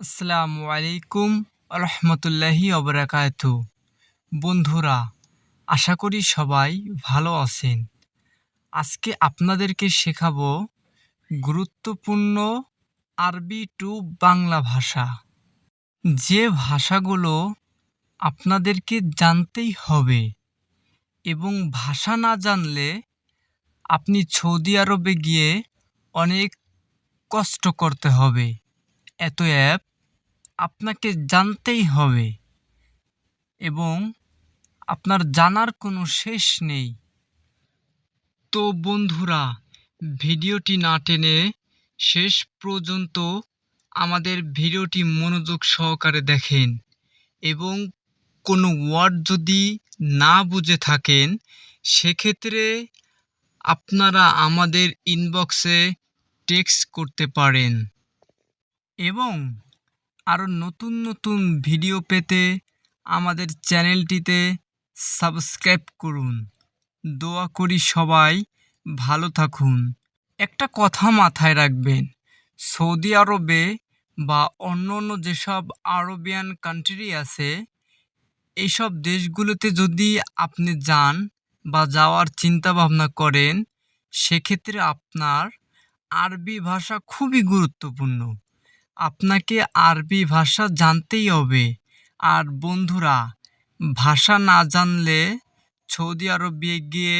আসসালামু আলাইকুম রহমতুল্লাহি অবরাকাত। বন্ধুরা, আশা করি সবাই ভালো আছেন। আজকে আপনাদেরকে শেখাবো গুরুত্বপূর্ণ আরবি টু বাংলা ভাষা। যে ভাষাগুলো আপনাদেরকে জানতেই হবে এবং ভাষা না জানলে আপনি সৌদি আরবে গিয়ে অনেক কষ্ট করতে হবে। এত অ্যাপ আপনাকে জানতেই হবে এবং আপনার জানার কোনো শেষ নেই। তো বন্ধুরা, ভিডিওটি না টেনে শেষ পর্যন্ত আমাদের ভিডিওটি মনোযোগ সহকারে দেখেন এবং কোনো ওয়ার্ড যদি না বুঝে থাকেন, সেক্ষেত্রে আপনারা আমাদের ইনবক্সে টেক্সট করতে পারেন। এবং আরও নতুন নতুন ভিডিও পেতে আমাদের চ্যানেলটিতে সাবস্ক্রাইব করুন। দোয়া করি সবাই ভালো থাকুন। একটা কথা মাথায় রাখবেন, সৌদি আরবে বা অন্য অন্য যেসব আরবিয়ান কান্ট্রি আছে এইসব দেশগুলোতে যদি আপনি যান বা যাওয়ার চিন্তা ভাবনা করেন, সেক্ষেত্রে আপনার আরবি ভাষা খুবই গুরুত্বপূর্ণ। আপনাকে আরবি ভাষা জানতেই হবে। আর বন্ধুরা, ভাষা না জানলে সৌদি আরবে গিয়ে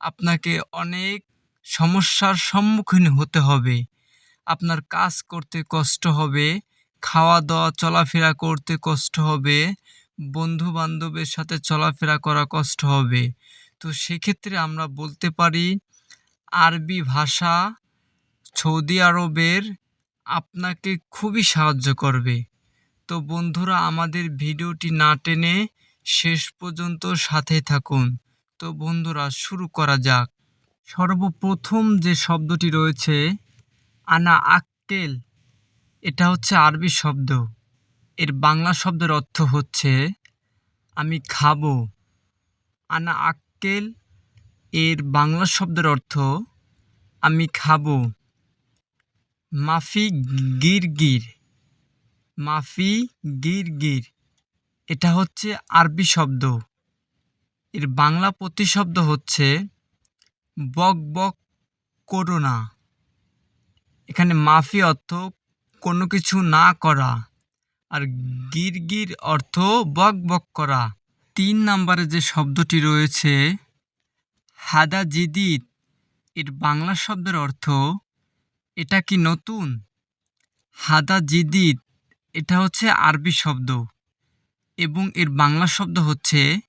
আপনাকে অনেক সমস্যার সম্মুখীন হতে হবে। আপনার কাজ করতে কষ্ট হবে খাওয়া দাওয়া চলাফেরা করতে কষ্ট হবে বন্ধু বান্ধবের সাথে চলাফেরা করা কষ্ট হবে। তো সেক্ষেত্রে আমরা বলতে পারি, আরবি ভাষা সৌদি আরবের আপনাকে খুবই সাহায্য করবে। তো বন্ধুরা, আমাদের ভিডিওটি না টেনে শেষ পর্যন্ত সাথে থাকুন। তো বন্ধুরা, শুরু করা যাক। সর্বপ্রথম যে শব্দটি রয়েছে, আনা আক্কেল, এটা হচ্ছে আরবি শব্দ। এর বাংলা শব্দের অর্থ হচ্ছে, আমি খাব। আনা আক্কেল, এর বাংলা শব্দের অর্থ, আমি খাব। মাফি গির গির মাফি গির গির এটা হচ্ছে আরবি শব্দ। এর বাংলা প্রতিশব্দ হচ্ছে বক বক করো না এখানে মাফি অর্থ কোনো কিছু না করা আর গির গির অর্থ বক বক করা। তিন নম্বরে যে শব্দটি রয়েছে হাদা জিদিদ এর বাংলা শব্দের অর্থ এটা কি নতুন? হাদা জিদিদ, এটা হচ্ছে আরবি শব্দ। এবং এর বাংলা শব্দ হচ্ছে,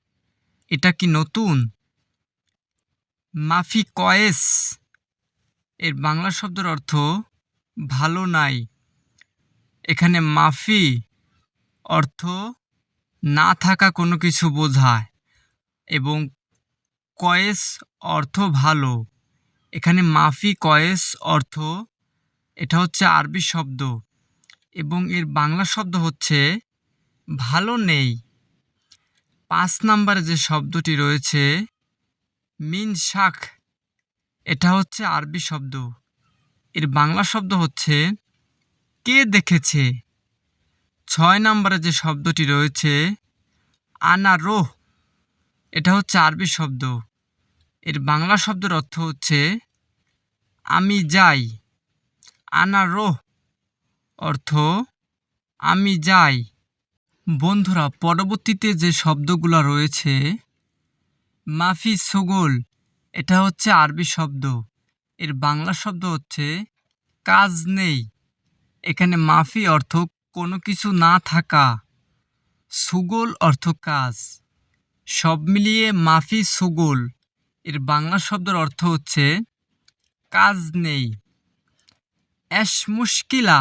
এটা কি নতুন? মাফি কয়েস। এর বাংলা শব্দের অর্থ, ভালো নাই। এখানে মাফি অর্থ, না থাকা কোনো কিছু বোঝায়। এবং কয়েস অর্থ ভালো। এখানে মাফি কয়েস অর্থ এটা হচ্ছে আরবি শব্দ এবং এর বাংলা শব্দ হচ্ছে ভালো নেই। পাঁচ নাম্বারে যে শব্দটি রয়েছে, মিন শাক এটা হচ্ছে আরবি শব্দ। এর বাংলা শব্দ হচ্ছে কে দেখেছে? ছয় নম্বরে যে শব্দটি রয়েছে, আনা রোহ, এটা হচ্ছে আরবি শব্দ। এর বাংলা শব্দের অর্থ হচ্ছে, আমি যাই। আনা রোহ অর্থ, আমি যাই। বন্ধুরা, পরবর্তীতে যে শব্দগুলো রয়েছে, মাফি সগোল এটা হচ্ছে আরবি শব্দ। এর বাংলা শব্দ হচ্ছে, কাজ নেই। এখানে মাফি অর্থ, কোনো কিছু না থাকা। সুগোল অর্থ, কাজ। সব মিলিয়ে মাফি সুগোল। এর বাংলা শব্দের অর্থ হচ্ছে, কাজ নেই। অ্যাশ মুশকিলা।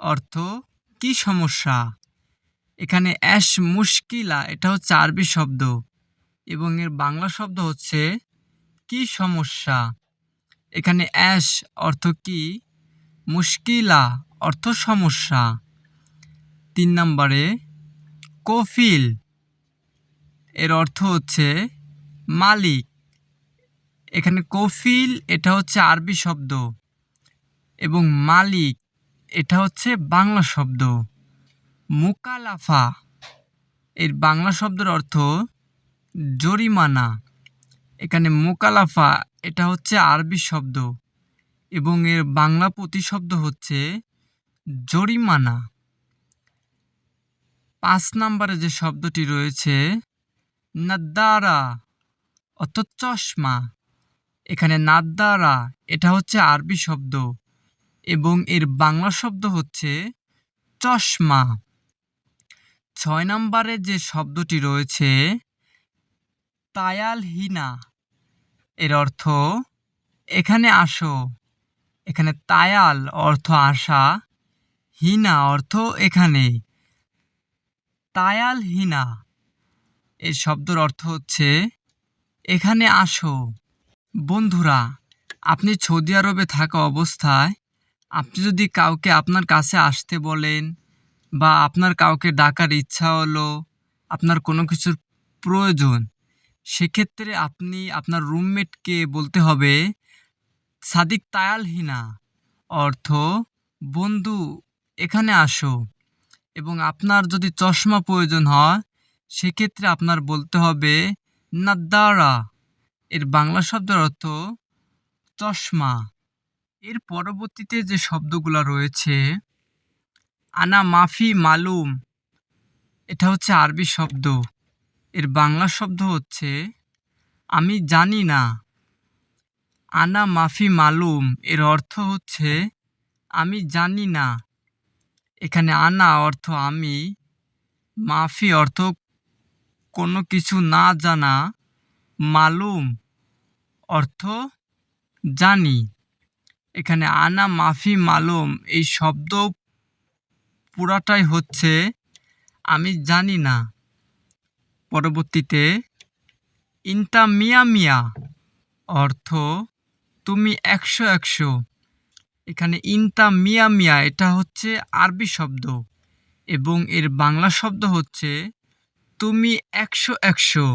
অর্থ, কি সমস্যা? এখানে অ্যাশ মুশকিলা, এটা হচ্ছে আরবি শব্দ এবং এর বাংলা শব্দ হচ্ছে, কি সমস্যা? এখানে অ্যাশ অর্থ কি? মুশকিলা অর্থ সমস্যা। তিন নম্বরে, কফিল, এর অর্থ হচ্ছে, মালিক। এখানে কফিল, এটা হচ্ছে আরবি শব্দ। এবং মালিক, এটা হচ্ছে বাংলা শব্দ। মোকালাফা, এর বাংলা শব্দের অর্থ জরিমানা। এখানে মোকালাফা, এটা হচ্ছে আরবি শব্দ এবং এর বাংলা প্রতিশব্দ হচ্ছে জরিমানা। পাঁচ নম্বরে যে শব্দটি রয়েছে, নাদ্দারা, অর্থাৎ চশমা। এখানে নাদ্দারা, এটা হচ্ছে আরবি শব্দ। এবং এর বাংলা শব্দ হচ্ছে চশমা। ছয় নম্বরে যে শব্দটি রয়েছে, তায়ালহিনা। এর অর্থ, এখানে আসো। এখানে তায়াল অর্থ আসা, হিনা অর্থ এখানে। তায়াল হিনা এর শব্দের অর্থ হচ্ছে, এখানে আসো। বন্ধুরা, আপনি সৌদি আরবে থাকা অবস্থায় আপনি যদি কাউকে আপনার কাছে আসতে বলেন বা আপনার কাউকে ডাকার ইচ্ছা হলো, আপনার কোনো কিছুর প্রয়োজন, সেক্ষেত্রে আপনি আপনার রুমমেটকে বলতে হবে, সাদিক তায়ালহিনা অর্থ, বন্ধু, এখানে আসো। এবং আপনার যদি চশমা প্রয়োজন হয়, সেক্ষেত্রে আপনার বলতে হবে, নাদ্দারা। এর বাংলা শব্দের অর্থ, চশমা। এর পরবর্তীতে যে শব্দগুলো রয়েছে, আনা মাফি মালুম, এটা হচ্ছে আরবি শব্দ। এর বাংলা শব্দ হচ্ছে, আমি জানি না। আনা মাফি মালুম, এর অর্থ হচ্ছে, আমি জানি না। এখানে আনা অর্থ আমি, মাফি অর্থ কোনো কিছু না জানা, মালুম অর্থ জানি। এখানে আনা মাফি মালুম, এই শব্দ পুরাটাই হচ্ছে আমি জানি না। পরবর্তীতে ইন্টা মিয়া মিয়া অর্থ তুমি একশো একশো। এখানে ইন্তা মিয়া মিয়া, এটা হচ্ছে আরবি শব্দ এবং এর বাংলা শব্দ হচ্ছে তুমি একশো একশো।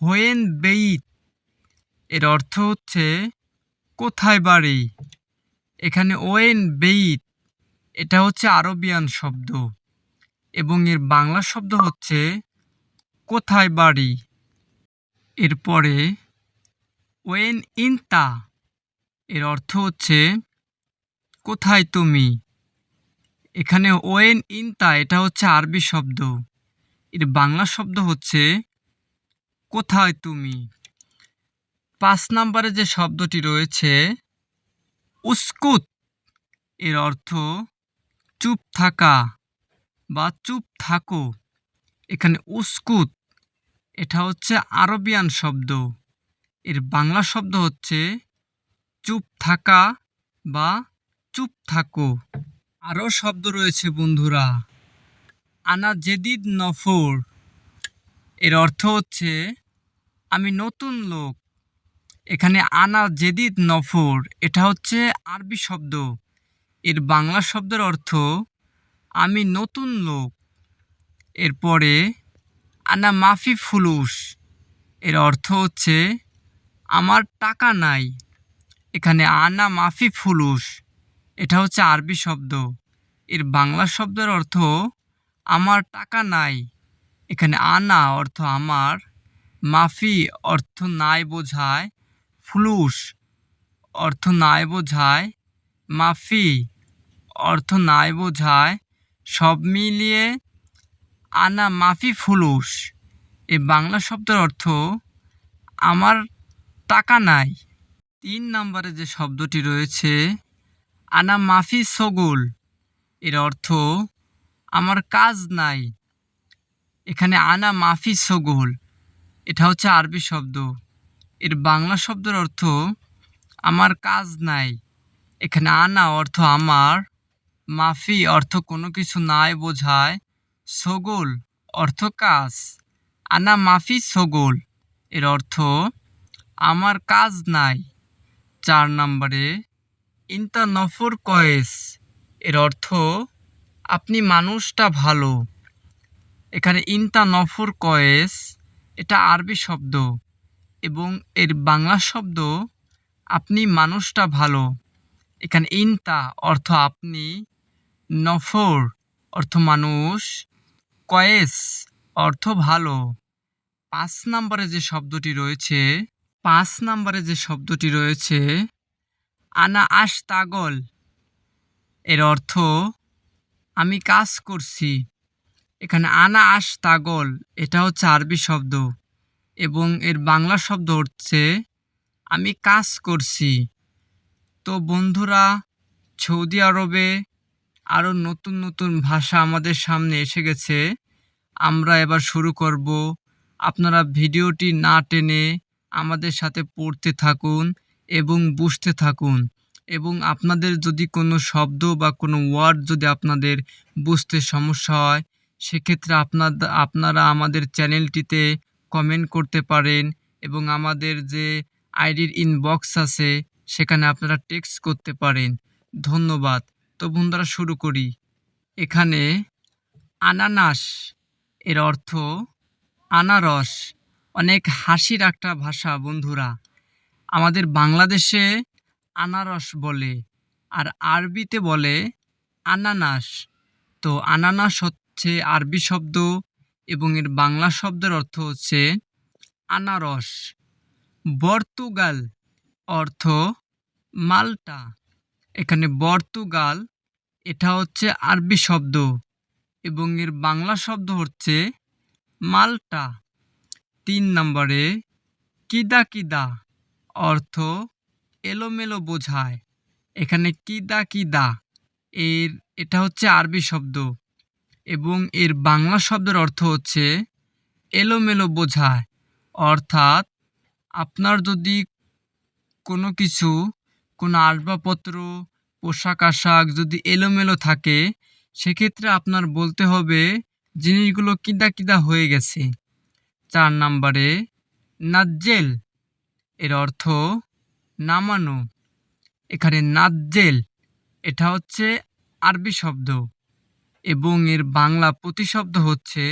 হোয়েন বেইত, এর অর্থ হচ্ছে কোথায় বাড়ি? এখানে ওয়েন বেইত। এটা হচ্ছে আরবিয়ান শব্দ। এবং এর বাংলা শব্দ হচ্ছে কোথায় বাড়ি? এরপরে ওয়েন ইনতা। এর অর্থ হচ্ছে কোথায় তুমি? এখানে ওয়েন ইনতা, এটা হচ্ছে আরবি শব্দ। এর বাংলা শব্দ হচ্ছে কোথায় তুমি? পাঁচ নম্বরে যে শব্দটি রয়েছে, উস্কুত, এর অর্থ চুপ থাকা বা চুপ থাকো। এখানে উস্কুত, এটা হচ্ছে আরবিয়ান শব্দ। এর বাংলা শব্দ হচ্ছে চুপ থাকা বা চুপ থাকো। আরও শব্দ রয়েছে, বন্ধুরা, আনা জেদিদ নফর। এর অর্থ হচ্ছে, আমি নতুন লোক। এখানে আনা জেদিদ নফর, এটা হচ্ছে আরবি শব্দ। এর বাংলা শব্দের অর্থ, আমি নতুন লোক। এরপরে, আনা মাফি ফুলুস, এর অর্থ হচ্ছে, আমার টাকা নাই। এখানে আনা মাফি ফুলুস, এটা হচ্ছে আরবি শব্দ। এর বাংলা শব্দের অর্থ, আমার টাকা নাই। এখানে আনা অর্থ আমার, মাফি অর্থ নাই বোঝায়। ফুলুস, অর্থ নাই বোঝায়, মাফি, অর্থ নাই বোঝায়, সব মিলিয়ে আনা মাফি ফুলুস। এ বাংলা শব্দের অর্থ, আমার টাকা নাই। তিন নম্বরে যে শব্দটি রয়েছে, আনা মাফি সগুল। এর অর্থ, আমার কাজ নাই। এখানে আনা মাফি সগুল। এটা হচ্ছে আরবি শব্দ। এর বাংলা শব্দের অর্থ, আমার কাজ নাই। এখানে আনা অর্থ আমার, মাফি অর্থ কোনো কিছু নাই বোঝায়। সগোল অর্থ কাজ। আনা মাফি সগোল। এর অর্থ, আমার কাজ নাই। চার নম্বরে, ইন্তা নফর কয়েস। এর অর্থ, আপনি মানুষটা ভালো। এখানে ইন্তা নফর কয়েস, এটা আরবি শব্দ। এবং এর বাংলা শব্দ, আপনি মানুষটা ভালো। এখানে ইনতা অর্থ আপনি, নফর অর্থ মানুষ, কয়েস অর্থ ভালো। পাঁচ নম্বরে যে শব্দটি রয়েছে, পাঁচ নম্বরে যে শব্দটি রয়েছে, আনা আশ তাগল। এর অর্থ, আমি কাজ করছি। এখানে আনা আশ তাগল এটা হচ্ছে আরবি শব্দ। এবং এর বাংলা শব্দ হচ্ছে, আমি কাজ করছি। তো বন্ধুরা, সৌদি আরবে আরও নতুন নতুন ভাষা আমাদের সামনে এসে গেছে। আমরা এবার শুরু করব। আপনারা ভিডিওটি না টেনে আমাদের সাথে পড়তে থাকুন এবং বুঝতে থাকুন। এবং আপনাদের যদি কোনো শব্দ বা কোনো ওয়ার্ড যদি আপনাদের বুঝতে সমস্যা হয়, সেক্ষেত্রে আপনার আপনারা আমাদের চ্যানেলটিতে কমেন্ট করতে পারেন এবং আমাদের যে আইডির ইনবক্স আছে, সেখানে আপনারা টেক্সট করতে পারেন। ধন্যবাদ। তো বন্ধুরা, শুরু করি। এখানে আনানাস, এর অর্থ আনারস। অনেক হাসির একটা ভাষা, বন্ধুরা। আমাদের বাংলাদেশে আনারস বলে, আর আরবিতে বলে আনানাস। তো আনানাস হচ্ছে আরবি শব্দ এবং এর বাংলা শব্দের অর্থ হচ্ছে আনারস। বর্তুগাল অর্থ মাল্টা। এখানে বর্তুগাল, এটা হচ্ছে আরবি শব্দ এবং এর বাংলা শব্দ হচ্ছে মাল্টা। তিন নম্বরে, কিদা কিদা অর্থ এলোমেলো বোঝায়। এখানে কিদা কিদা, এর, এটা হচ্ছে আরবি শব্দ। এবং এর বাংলা শব্দের অর্থ হচ্ছে এলোমেলো বোঝায় অর্থাৎ আপনার যদি কোনো কিছু, কোনো আসবাবপত্র, পোশাক আশাক যদি এলোমেলো থাকে, সেক্ষেত্রে আপনার বলতে হবে জিনিসগুলো কিদা কিদা হয়ে গেছে। চার নাম্বারে, নাজ্জেল। এর অর্থ নামানো। এখানে নাজ্জেল, এটা হচ্ছে আরবি শব্দ। এবং এর বাংলা প্রতিশব্দ হচ্ছে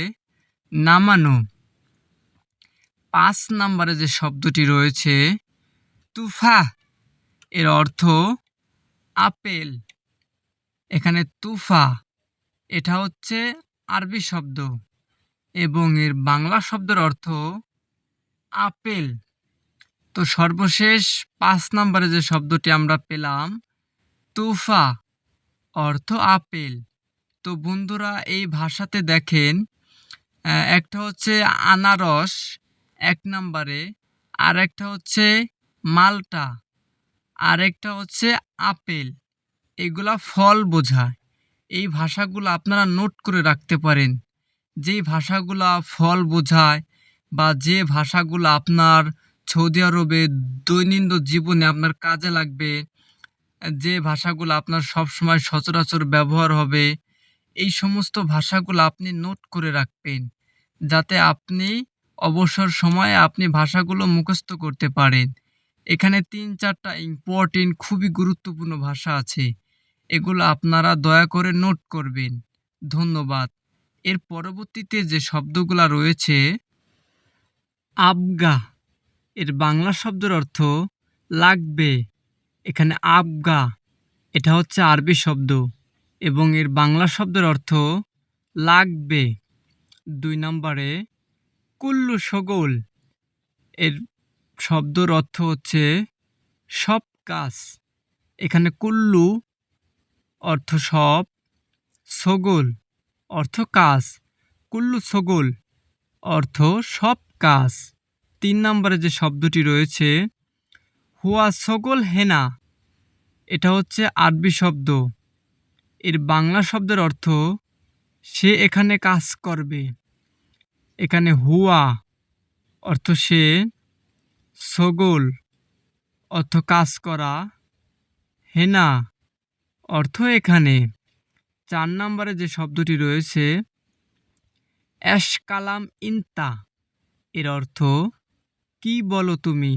নামানো। পাঁচ নাম্বারে যে শব্দটি রয়েছে, তুফা, এর অর্থ আপেল। এখানে তুফা, এটা হচ্ছে আরবি শব্দ এবং এর বাংলা শব্দের অর্থ আপেল। তো সর্বশেষ পাঁচ নম্বরে যে শব্দটি আমরা পেলাম, তুফা, অর্থ আপেল। তো বন্ধুরা এই ভাষাতে দেখেন একটা হচ্ছে আনারস এক নম্বরে, আর একটা হচ্ছে মালটা, আর একটা হচ্ছে আপেল। এগুলা ফল বোঝায়। এই ভাষাগুলো আপনারা নোট করে রাখতে পারেন। যেই ভাষাগুলা ফল বোঝায় বা যে ভাষাগুলো আপনার সৌদি আরবে দৈনন্দিন জীবনে আপনার কাজে লাগবে, যে ভাষাগুলো আপনার সবসময় সচরাচর ব্যবহার হবে এই সমস্ত ভাষাগুলো আপনি নোট করে রাখবেন, যাতে আপনি অবসর সময়ে আপনি ভাষাগুলো মুখস্থ করতে পারেন। এখানে তিন চারটা ইম্পর্টেন্ট খুবই গুরুত্বপূর্ণ ভাষা আছে। এগুলো আপনারা দয়া করে নোট করবেন। ধন্যবাদ। এর পরবর্তীতে যে শব্দগুলা রয়েছে, আবগা, এর বাংলা শব্দের অর্থ লাগবে। এখানে আবগা, এটা হচ্ছে আরবি শব্দ। এবং এর বাংলা শব্দের অর্থ লাগবে। দুই নম্বরে, কুল্লু সগোল। এর শব্দর অর্থ হচ্ছে সব কাজ। এখানে কুল্লু অর্থ সব, সগোল অর্থ কাজ। কুল্লু সগোল অর্থ সব কাজ। তিন নম্বরে যে শব্দটি রয়েছে, হুয়া সগোল হেনা। এটা হচ্ছে আরবি শব্দ। এর বাংলা শব্দের অর্থ, সে এখানে কাজ করবে। এখানে হুয়া অর্থ সে, সগোল অর্থ কাজ করা। হেনা অর্থ এখানে। চার নম্বরে যে শব্দটি রয়েছে, অ্যাশ কালাম ইনতা এর অর্থ, কি বলো তুমি?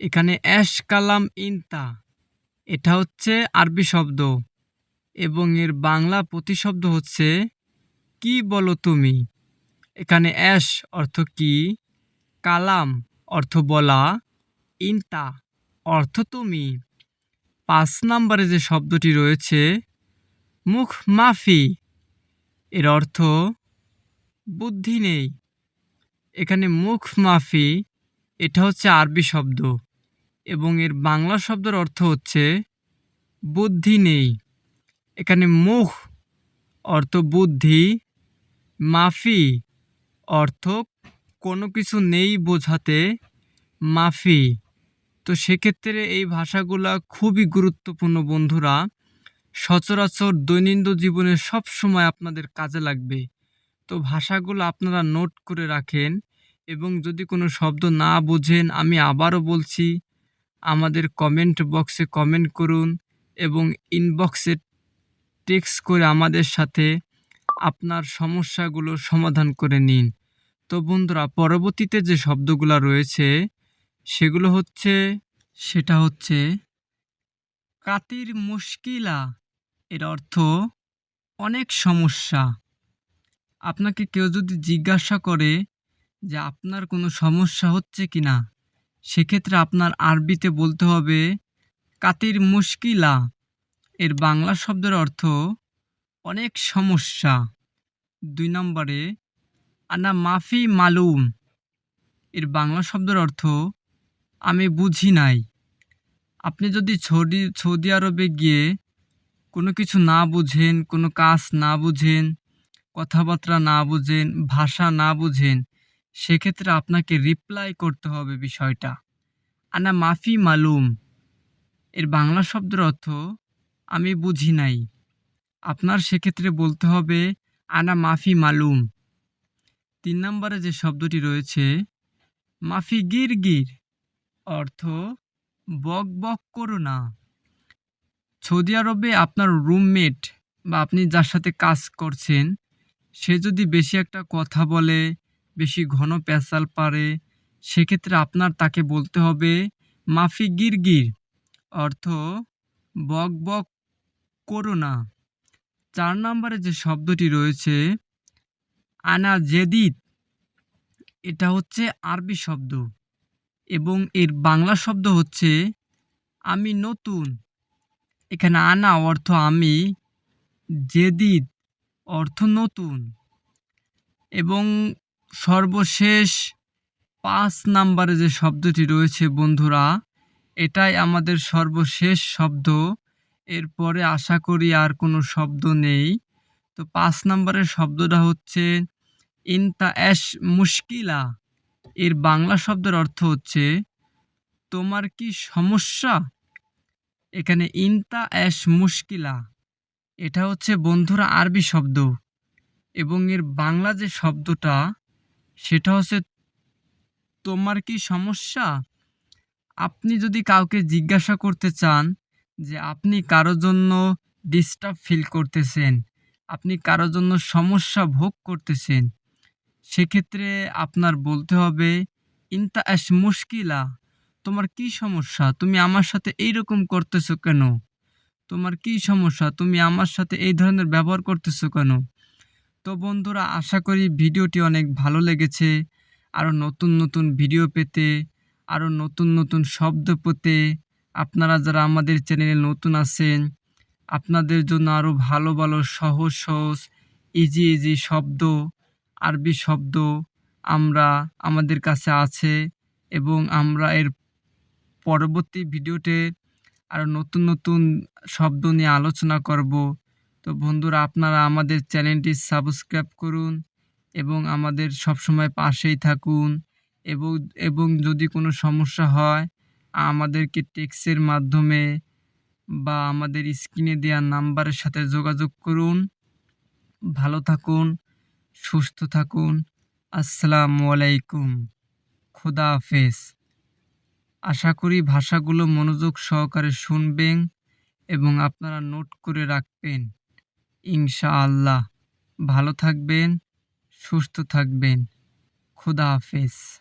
এখানে অ্যাশ কালাম ইনতা এটা হচ্ছে আরবি শব্দ। এবং এর বাংলা প্রতিশব্দ হচ্ছে, কি বলো তুমি? এখানে অ্যাশ অর্থ কি? কালাম অর্থ বলা। ইনতা অর্থ তুমি। পাঁচ নম্বরে যে শব্দটি রয়েছে, মুখ মাফি এর অর্থ, বুদ্ধি নেই এখানে মুখ মাফি এটা হচ্ছে আরবি শব্দ এবং এর বাংলা শব্দের অর্থ হচ্ছে, বুদ্ধি নেই এখানে মুখ অর্থ বুদ্ধি, মাফি অর্থ কোনো কিছু নেই বোঝাতে, মাফি। তো সেক্ষেত্রে এই ভাষাগুলা খুবই গুরুত্বপূর্ণ বন্ধুরা। সচরাচর দৈনন্দিন জীবনে সব সময় আপনাদের কাজে লাগবে। তো ভাষাগুলো আপনারা নোট করে রাখেন এবং যদি কোনো শব্দ না বোঝেন, আমি আবারও বলছি, আমাদের কমেন্ট বক্সে কমেন্ট করুন এবং ইনবক্সে টেক্সট করে আমাদের সাথে আপনার সমস্যাগুলো সমাধান করে নিন। তো বন্ধুরা, পরবর্তীতে যে শব্দগুলো রয়েছে, সেগুলো হচ্ছে, সেটা হচ্ছে কাতির মুশকিলা। এর অর্থ, অনেক সমস্যা। আপনাকে কেউ যদি জিজ্ঞাসা করে যে আপনার কোনো সমস্যা হচ্ছে কি না সেক্ষেত্রে আপনার আরবিতে বলতে হবে, কাতির মুশকিলা। এর বাংলা শব্দের অর্থ অনেক সমস্যা। দুই নম্বরে, আনা মাফি মালুম। এর বাংলা শব্দের অর্থ আমি বুঝি নাই। আপনি যদি সৌদি সৌদি আরবে গিয়ে কোনো কিছু না বুঝেন, কোনো কাজ না বুঝেন, কথাবার্তা না বুঝেন, ভাষা না বুঝেন, সেক্ষেত্রে আপনাকে রিপ্লাই করতে হবে বিষয়টা। আনা মাফি মালুম। এর বাংলা শব্দের অর্থ আমি বুঝি নাই। আপনার সেক্ষেত্রে বলতে হবে, আনা মাফি মালুম। তিন নম্বরে যে শব্দটি রয়েছে, মাফি গির গির। অর্থ, বক বক করো না। সৌদি আরবে আপনার রুমমেট বা আপনি যার সাথে কাজ করছেন, সে যদি বেশি একটা কথা বলে, বেশি ঘন পেঁচাল পারে, সেক্ষেত্রে আপনার তাকে বলতে হবে, মাফি গির গির। অর্থ, বক বক করো না। চার নম্বরে যে শব্দটি রয়েছে আনা জেদিদ এটা হচ্ছে আরবি শব্দ এবং এর বাংলা শব্দ হচ্ছে আমি নতুন। এখানে আনা অর্থ আমি জেদিদ অর্থ নতুন এবং সর্বশেষ পাঁচ নাম্বারে যে শব্দটি রয়েছে বন্ধুরা, এটাই আমাদের সর্বশেষ শব্দ। এরপরে আশা করি আর কোনো শব্দ নেই। তো পাঁচ নম্বরের শব্দটা হচ্ছে, ইনতা অ্যাশ মুশকিলা। এর বাংলা শব্দের অর্থ হচ্ছে, তোমার কি সমস্যা? এখানে ইনতা অ্যাশ মুশকিলা। এটা হচ্ছে বন্ধুরা আরবি শব্দ। এবং এর বাংলা যে শব্দটা, সেটা হচ্ছে, তোমার কি সমস্যা? আপনি যদি কাউকে জিজ্ঞাসা করতে চান যে আপনি কারোর জন্য ডিস্টার্ব ফিল করতেছেন, আপনি কারোর জন্য সমস্যা ভোগ করতেছেন, সেক্ষেত্রে আপনার বলতে হবে, ইনতা অ্যাশ মুশকিলা, তোমার কি সমস্যা? তুমি আমার সাথে এই রকম করতেছো কেন? তোমার কি সমস্যা? তুমি আমার সাথে এই ধরনের ব্যবহার করতেছো কেন? তো বন্ধুরা, আশা করি ভিডিওটি অনেক ভালো লেগেছে। আরও নতুন নতুন ভিডিও পেতে আরও নতুন নতুন শব্দ পেতে আপনারা যারা আমাদের চ্যানেলে নতুন আছেন, আপনাদের জন্য আরও ভালো ভালো সহজ সহজ ইজি ইজি শব্দ, আরবি শব্দ আমরা আমাদের কাছে আছে এবং আমরা এর পরবর্তী ভিডিওতে আরও নতুন নতুন শব্দ নিয়ে আলোচনা করব। তো বন্ধুরা, আপনারা আমাদের চ্যানেলটি সাবস্ক্রাইব করুন এবং আমাদের সবসময় পাশেই থাকুন এবং এবং যদি কোনো সমস্যা হয় আমাদেরকে টেক্সের মাধ্যমে বা আমাদের স্ক্রিনে দেওয়া নাম্বারের সাথে যোগাযোগ করুন। ভালো থাকুন, সুস্থ থাকুন। আসসালামু আলাইকুম। খুদা হাফেজ। আশা করি ভাষাগুলো মনোযোগ সহকারে শুনবেন এবং আপনারা নোট করে রাখবেন। ইনশাআল্লাহ। ভালো থাকবেন, সুস্থ থাকবেন। খুদা হাফেজ।